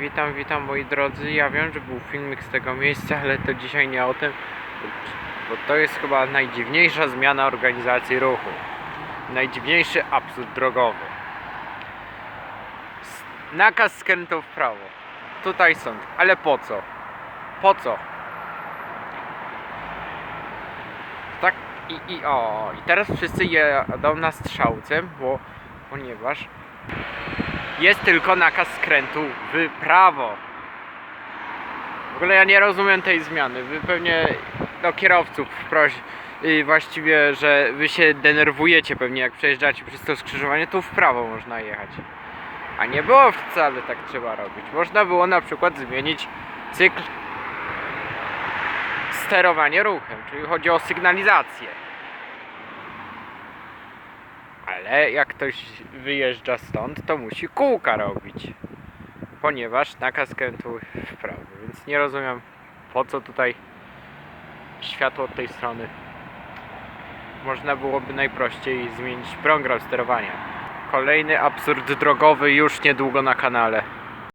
Witam, witam moi drodzy. Ja wiem, że był filmik z tego miejsca, ale to dzisiaj nie o tym, bo to jest chyba najdziwniejsza zmiana organizacji ruchu. Najdziwniejszy absurd drogowy. Nakaz skrętu w prawo. Tutaj sąd. Ale po co? Po co? Tak i, i o. I teraz wszyscy jadą na strzałce, bo ponieważ jest tylko nakaz skrętu w prawo. W ogóle ja nie rozumiem tej zmiany. Wy pewnie do kierowców proś, właściwie, że wy się denerwujecie pewnie jak przejeżdżacie przez to skrzyżowanie, tu w prawo można jechać. A nie było wcale tak trzeba robić. Można było na przykład zmienić cykl sterowania ruchem, czyli chodzi o sygnalizację. Ale jak ktoś wyjeżdża stąd, to musi kółka robić. Ponieważ nakaz skrętu w prawo. Więc nie rozumiem po co tutaj światło od tej strony. Można byłoby najprościej zmienić program sterowania. Kolejny absurd drogowy już niedługo na kanale.